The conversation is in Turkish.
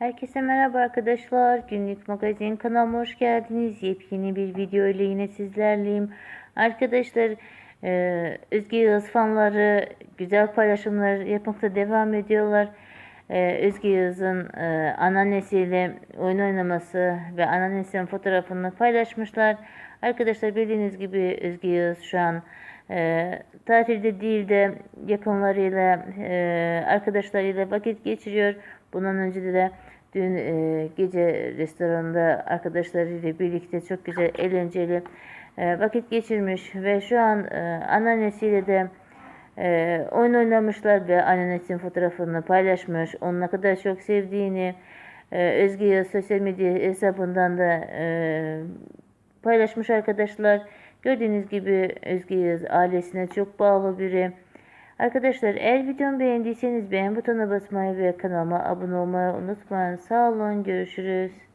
Herkese merhaba arkadaşlar. Günlük magazin kanalıma hoş geldiniz. Yepyeni bir video ile yine sizlerleyim. Arkadaşlar e, Özge Yağız fanları güzel paylaşımlar yapmakta devam ediyorlar. E, Özge Yağız'ın e, anneannesiyle oyun oynaması ve anneannesinin fotoğrafını paylaşmışlar. Arkadaşlar bildiğiniz gibi Özge Yağız şu an e, tatilde değil de yakınlarıyla, e, arkadaşlarıyla vakit geçiriyor. Bundan önce de dün e, gece restoranda arkadaşlarıyla birlikte çok güzel, eğlenceli e, vakit geçirmiş ve şu an e, anneannesiyle de e, oyun oynamışlar ve anneannesinin fotoğrafını paylaşmış. Onu ne kadar çok sevdiğini e, Özge sosyal medya hesabından da e, paylaşmış arkadaşlar. Gördüğünüz gibi Özge Yağız ailesine çok bağlı biri. Arkadaşlar eğer videomu beğendiyseniz beğen butonuna basmayı ve kanalıma abone olmayı unutmayın. Sağ olun görüşürüz.